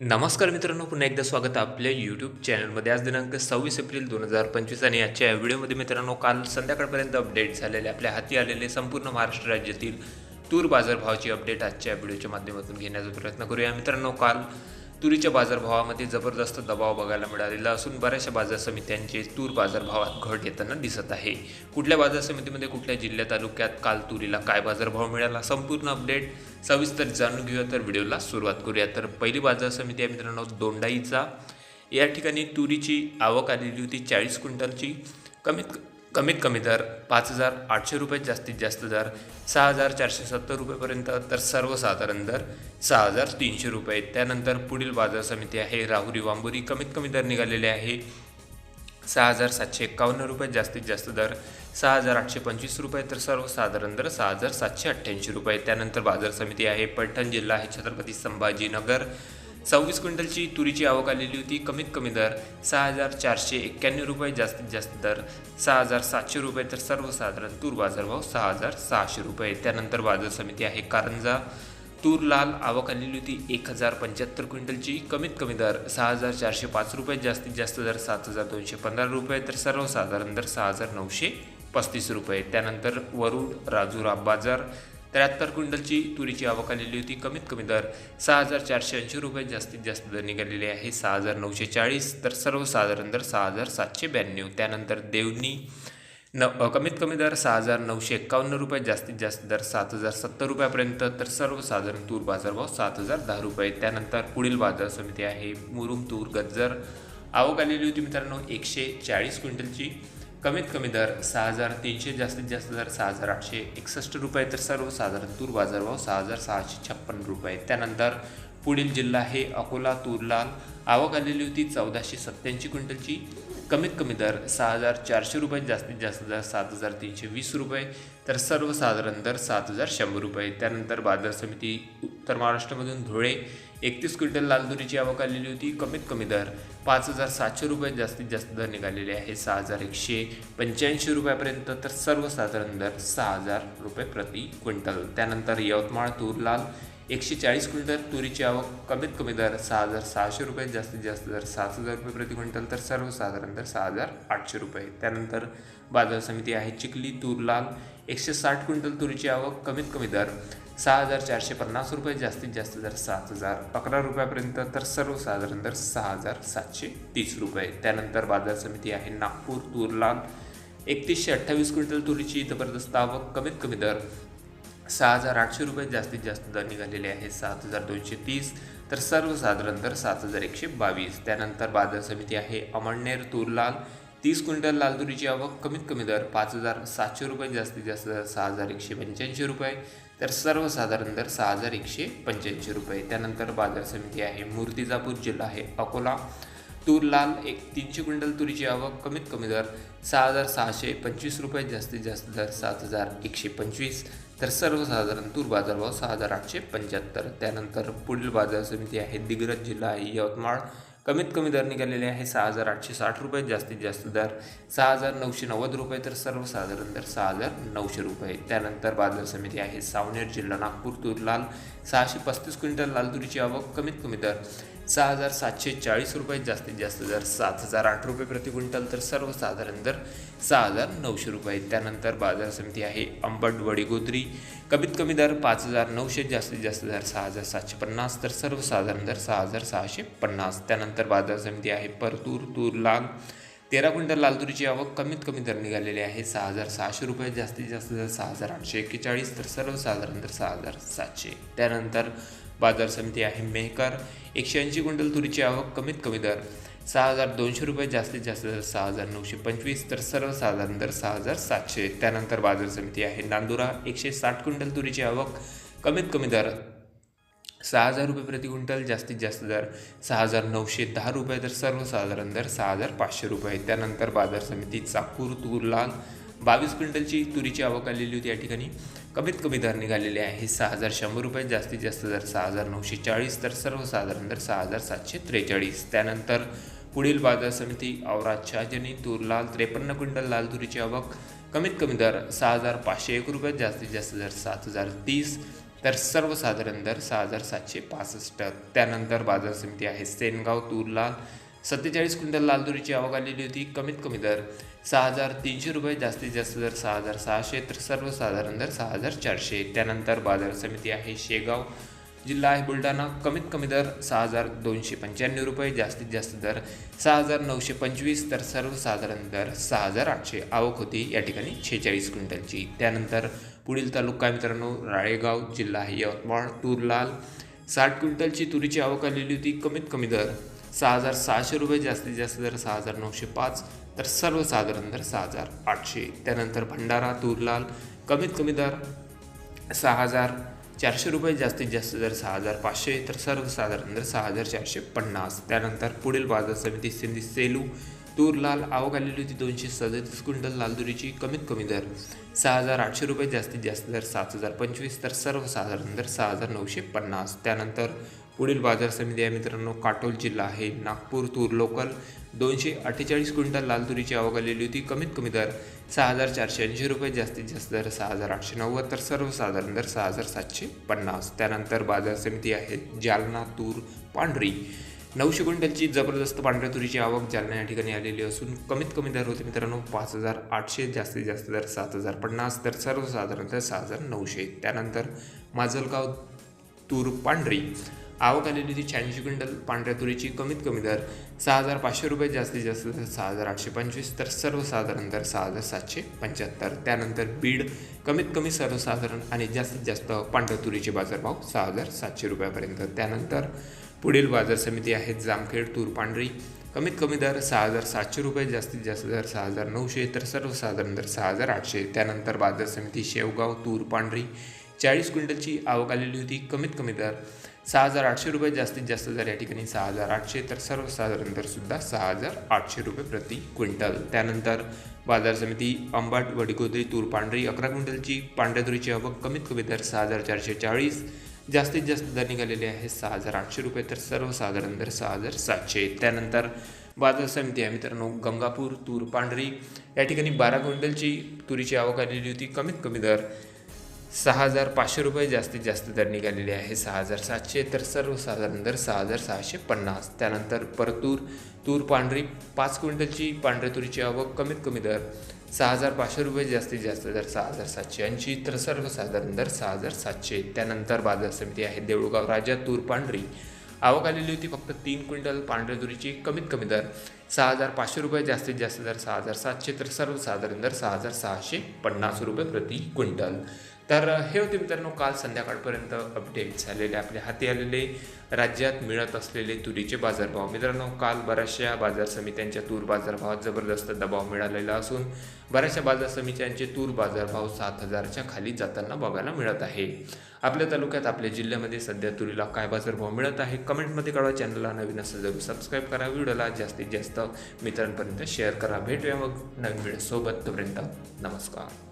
नमस्कार मित्रांनो पुन्हा एकदा स्वागत आपल्या यूट्यूब चॅनलमध्ये आज दिनांक सव्वीस एप्रिल दोन हजार पंचवीस आणि आजच्या या व्हिडिओमध्ये मित्रांनो काल संध्याकाळपर्यंत अपडेट झालेले आपल्या हाती आलेले संपूर्ण महाराष्ट्र राज्यातील तूर बाजारभावाची अपडेट आजच्या व्हिडिओच्या माध्यमातून घेण्याचा प्रयत्न करूया. मित्रांनो काल तुरीच्या बाजारभावामध्ये जबरदस्त दबाव बघायला मिळालेला असून बऱ्याचशा बाजार समित्यांचे तूर बाजारभावात घट येताना दिसत आहे. कुठल्या बाजार समितीमध्ये कुठल्या जिल्ह्या तालुक्यात काल तुरीला काय बाजारभाव मिळाला? संपूर्ण अपडेट सविस्तर जाणून घेऊया तर व्हिडिओला सुरुवात करूया. तर पहिली बाजार समिती आहे मित्रांनो दोंडाईचा. या ठिकाणी तुरीची आवक आलेली होती चाळीस क्विंटलची. कमीत कमीत कमी दर पाच हजार आठशे रुपये जास्तीत जास्त दर सहा हजार चारशे सत्तर रुपयेपर्यंत तर सर्वसाधारण दर सहा हजार तीनशे रुपये. त्यानंतर पुढील बाजार समिती आहे राहुरी वांबुरी कमीत कमी दर निघालेले आहे सहा हजार सातशे एक्कावन्न रुपये जास्तीत जास्त दर सहा हजार आठशे पंचवीस रुपये तर सर्वसाधारण दर सहा हजार सातशे अठ्ठ्याऐंशी रुपये. त्यानंतर बाजार समिती आहे पैठण जिल्हा आहे छत्रपती संभाजीनगर. सव्वीस क्विंटलची तुरीची आवक आलेली होती. कमीत कमी दर सहा हजार चारशे एक्क्याण्णव रुपये जास्तीत जास्त दर सहा हजार सातशे रुपये तर सर्वसाधारण तूर बाजारभाव सहा हजार सहाशे रुपये. त्यानंतर बाजार समिती आहे. कारंजा तूर लाल आवक आलेली होती. एक हजार पंच्याहत्तर क्विंटलची. कमीत कमी दर सहा हजार चारशे पाच रुपये जास्तीत जास्त दर सात हजार दोनशे पंधरा रुपये तर सर्वसाधारण दर सहा हजार नऊशे पस्तीस रुपये. त्यानंतर वरुड राजुरा बाजार त्र्याहत्तर क्विंटलची तुरीची आवक आलेली होती. कमीत कमी दर सहा हजार चारशे ऐंशी रुपये. जास्तीत जास्त दर निघालेले आहे सहा हजार नऊशे चाळीस. तर सर्वसाधारण दर सहा हजार सातशे ब्याण्णव. त्यानंतर देवणी न कमीत कमी दर सहा हजार नऊशे एक्कावन्न रुपये. जास्तीत जास्त दर सात हजार सत्तर रुपयापर्यंत. तर सर्वसाधारण तूर बाजारभाव सात हजार दहा रुपये. त्यानंतर पुढील बाजार समिती आहे मुरुम तूर गज्जर. आवक आलेली होती मित्रांनो एकशे चाळीस क्विंटलची. कमीत कमी दर सहा हजार तीनशे जास्तीत जास्त दर सहा हजार आठशे एकसष्ट रुपये तर सर्वसाधारण तूर बाजारभाव सहा हजार सहाशे छप्पन रुपये. त्यानंतर पुढील जिल्हा हे अकोला तूरलाल. आवक आलेली होती चौदाशे सत्त्याऐंशी क्विंटलची. कमीत कमी दर सहा हजार चारशे रुपये जास्तीत जास्त दर सात हजार तीनशे वीस रुपये तर सर्वसाधारण दर सात हजार शंभर रुपये. त्यानंतर बाजार समिती उत्तर महाराष्ट्रामधून धुळे एकतीस क्विंटल लालदुरीची आवक आलेली होती. कमीत कमी दर पाच हजार सातशे रुपये जास्तीत जास्त दर निघालेले आहे. सहा हजार एकशे पंच्याऐंशी रुपयापर्यंत तर सर्वसाधारण दर सहा हजार रुपये प्रति क्विंटल. त्यानंतर यवतमाळ तूर लाल एकशे चाळीस क्विंटल तुरीची आवक कमीत कमी दर सहा हजार सहाशे रुपये जास्तीत जास्त दर सात हजार रुपये प्रति क्विंटल तर सर्वसाधारण दर सहा हजार आठशे रुपये. त्यानंतर बाजार समिती आहे चिखली तूर लाल. एकशे साठ क्विंटल तुरीची आवक कमीत कमी दर सहा हजार चारशे पन्नास रुपये जास्तीत जास्त दर सात हजार अकरा रुपयापर्यंत तर सर्वसाधारण दर सहा हजार सातशे तीस रुपये. त्यानंतर बाजार समिती आहे नागपूर तूर लाल. एकतीसशे अठ्ठावीस क्विंटल तुरीची जबरदस्त आवक कमीत कमी दर सहा हजार आठशे रुपये जास्तीत जास्त दर निघालेले आहे सात हजार दोनशे तीस तर सर्वसाधारण दर सात हजार एकशे बावीस. त्यानंतर बाजार समिती आहे अमळनेर तुरलाल. तीस क्विंटल लाल तुरीची आवक कमीत कमी दर पाच हजार सातशे रुपये जास्तीत जास्त दर सहा हजार एकशे पंच्याऐंशी रुपये. तर सर्वसाधारण दर सहा हजार एकशे पंच्याऐंशी रुपये. त्यानंतर बाजार समिती आहे मूर्तिजापूर जिल्हा आहे अकोला. तूर लाल एक तीनशे क्विंटल तुरीची आवक कमीत कमी दर सहा हजार सहाशे पंचवीस रुपये जास्तीत जास्त दर सात हजार एकशे पंचवीस. तर सर्वसाधारण तूर बाजारभाव सहा हजार आठशे पंच्याहत्तर. त्यानंतर पुढील बाजार समिती आहे दिग्रज जिल्हा आहे यवतमाळ. कमीत कमी दर निघालेले आहे सहा हजार आठशे साठ रुपये जास्तीत जास्त दर सहा हजार नऊशे नव्वद रुपये तर सर्वसाधारण दर सहा हजार नऊशे रुपये. त्यानंतर बाजार समिती आहे सावनेर जिल्हा नागपूर तूर लाल. सहाशे पस्तीस क्विंटल लाल तुरीची आवक कमीत कमी दर सहा हजार सातशे चाळीस रुपये जास्तीत जास्त दर सात हजार आठ रुपये प्रति क्विंटल तर सर्वसाधारण दर सहा हजार नऊशे रुपये. त्यानंतर बाजार समिती आहे अंबट वडीगोद्री कमीत कमी दर पाच हजार नऊशे जास्तीत जास्त दर सहा हजार सातशे पन्नास तर सर्वसाधारण दर सहा हजार सहाशे पन्नास. त्यानंतर बाजार समिती आहे परतूर तूर लाल. तेरा क्विंटल लाल तुरीची आवक कमीत कमी दर निघालेली आहे सहा हजार सहाशे रुपये जास्तीत जास्त दर सहा हजार आठशे एक्केचाळीस तर सर्वसाधारण दर सहा हजार सातशे. त्यानंतर बाजार समिती आहे मेहकर. एकशे ऐंशी क्विंटल तुरीची आवक कमीत कमी दर सहा हजार दोनशे रुपये जास्तीत जास्त दर सहा हजार नऊशे पंचवीस तर सर्वसाधारण दर सहा हजार सातशे. त्यानंतर बाजार समिती आहे नांदुरा. एकशे साठ क्विंटल तुरीची आवक कमीत कमी दर सहा हजार रुपये प्रति क्विंटल जास्तीत जास्त दर सहा हजार नऊशे दहा रुपये तर सर्वसाधारण दर सहा हजार पाचशे रुपये. त्यानंतर बाजार समिती चाकूर तूर लाल बावीस क्विंटलची तुरीची आवक आलेली होती या ठिकाणी. कमीत कमी दर निघालेले आहे. सहा हजार शंभर रुपये जास्तीत जास्त दर सहा हजार नऊशे चाळीस तर सर्वसाधारण दर सहा हजार सातशे त्रेचाळीस. त्यानंतर पुढील बाजार समिती औराद शहाजनी तूर लाल त्रेपन्न क्विंटल लाल तुरीची आवक कमीत कमी दर सहा हजार पाचशे एक रुपये जास्तीत जास्त दर सात हजार तीस तर सर्वसाधारण दर सहा हजार सातशे पासष्ट. त्यानंतर बाजार समिती आहे सेनगाव तूर लाल सत्तेचाळीस क्विंटल लाल तुरीची आवक आलेली होती. कमीत कमी दर सहा हजार तीनशे रुपये जास्तीत जास्त दर सहा हजार सहाशे तर सर्वसाधारण दर सहा हजार चारशे. त्यानंतर बाजार समिती आहे शेगाव जिल्हा आहे बुलढाणा. कमीत कमी दर सहा हजार दोनशे पंच्याण्णव रुपये जास्तीत जास्त दर सहा हजार नऊशे पंचवीस तर सर्वसाधारण दर सहा हजार आठशे. आवक होती या ठिकाणी छेचाळीस क्विंटलची. त्यानंतर पुढील तालुका मित्रांनो राळेगाव जिल्हा आहे यवतमाळ तूर लाल साठ क्विंटलची तुरीची आवक आलेली होती. कमीत कमी दर सहा हजार सहाशे रुपये जास्तीत जास्त दर सहा हजार नऊशे पाच तर सर्वसाधारण दर सहा हजार आठशे. त्यानंतर भंडारा तुरलाल कमीत कमी दर सहा हजार चारशे रुपये जास्तीत जास्त दर सहा हजार पाचशे तर सर्वसाधारण दर सहा हजार चारशे पन्नास. त्यानंतर पुढील बाजार समिती सिंधी सेलू तूर लाल आवक आलेली होती दोनशे सदतीस क्विंटल लालदुरीची कमीत कमी दर सहा हजार आठशे रुपये जास्तीत जास्त दर सात हजार पंचवीस तर सर्वसाधारण दर सहा हजार नऊशे पन्नास. त्यानंतर पुढील बाजार समिती आहे मित्रांनो काटोल जिल्हा आहे. नागपूर तूर लोकल दोनशे अठ्ठेचाळीस क्विंटल लालतुरीची आवक आलेली होती. कमीत कमी दर सहा हजार चारशे ऐंशी रुपये जास्तीत जास्त दर सहा हजार आठशे नव्वद तर सर्वसाधारण दर सहा हजार सातशे पन्नास. त्यानंतर बाजार समिती आहे जालना तूर पांढरी. नऊशे क्विंटलची जबरदस्त पांढऱ्या तुरीची आवक जालना या ठिकाणी आलेली असून कमीत कमी दर होते मित्रांनो पाच हजार आठशे जास्तीत जास्त दर सात हजार पन्नास तर सर्वसाधारण सहा हजार नऊशे. त्यानंतर माजलगाव तूर पांढरी. आवक आलेली होती शहाऐंशी क्विंटल. पांढऱ्या तुरीची कमीत कमी दर सहा हजार पाचशे रुपये जास्तीत जास्त दर सहा हजार आठशे पंचवीस तर सर्वसाधारण दर सहा हजार सातशे पंच्याहत्तर. त्यानंतर बीड कमीत कमी सर्वसाधारण आणि जास्तीत जास्त पांढऱ्या तुरीचे बाजारभाव सहा हजार सातशे रुपयापर्यंत. त्यानंतर पुढील बाजार समिती आहेत जामखेड तूर पांढरी कमीत कमी दर सहा हजार सातशे रुपये जास्तीत जास्त दर सहा हजार नऊशे तर सर्वसाधारण दर सहा हजार आठशे. त्यानंतर बाजार समिती शेवगाव तूर पांढरी चाळीस क्विंटलची आवक आलेली होती. कमीत कमी दर सहा हजार आठशे रुपये जास्तीत जास्त दर या ठिकाणी सहा हजार आठशे तर सर्वसाधारण दरसुद्धा सहा हजार आठशे रुपये प्रति क्विंटल. त्यानंतर बाजार समिती अंबाट वडीगोदरी तूर पांढरी अकरा क्विंटलची पांढऱ्या तुरीची आवक कमीत कमी दर सहा हजार चारशे चाळीस. जास्तीत जास्त दर निघालेले आहे सहा हजार आठशे रुपये तर सर्वसाधारण दर सहा हजार सातशे. त्यानंतर बाजार समिती आहे मित्रांनो गंगापूर तूर पांढरी. या ठिकाणी बारा क्विंटलची तुरीची आवक आलेली होती. कमीत कमी दर सहा हजार पाचशे रुपये जास्तीत जास्त दर निघालेले आहे सहा हजार सातशे तर सर्वसाधारण दर सहा हजार सहाशे पन्नास. त्यानंतर परतूर तूर पांढरी. पाच क्विंटलची पांढऱ्या तुरीची आवक कमीत कमी दर सहा हजार पाचशे रुपये जास्तीत जास्त दर सहा हजार सातशे ऐंशी तर सर्वसाधारण दर सहा हजार सातशे त्यानंतर बाजार समिती आहे देऊळगाव. राजा तूर पांढरी. आवक आलेली होती फक्त तीन क्विंटल पांढऱ्या तुरीची. कमीत कमी दर सहा हजार पाचशे रुपये जास्तीत जास्त दर सहा हजार सातशे तर सर्वसाधारण दर सहा हजार सहाशे पन्नास रुपये प्रति क्विंटल. तर हे होते मित्रांनो काल संध्याकाळपर्यंत अपडेट झालेले आपल्या हाती आलेले राज्यात मिळत असलेले तुरीचे बाजारभाव. मित्रांनो काल बऱ्याचशा बाजार समित्यांच्या तूर बाजारभावात जबरदस्त दबाव मिळालेला असून बऱ्याचशा बाजार समित्यांचे तूर बाजारभाव सात हजारच्या खाली जाताना बघायला मिळत आहे. आपल्या तालुक्यात आपल्या जिल्ह्यामध्ये सध्या तुरीला काय बाजारभाव मिळत आहे कमेंटमध्ये कळवा. चॅनलला नवीन असेल जरूर सबस्क्राईब करा. व्हिडिओला जास्तीत जास्त मित्रांपर्यंत शेअर करा भेटूया मग नवीन व्हिडिओ सोबत तोपर्यंत नमस्कार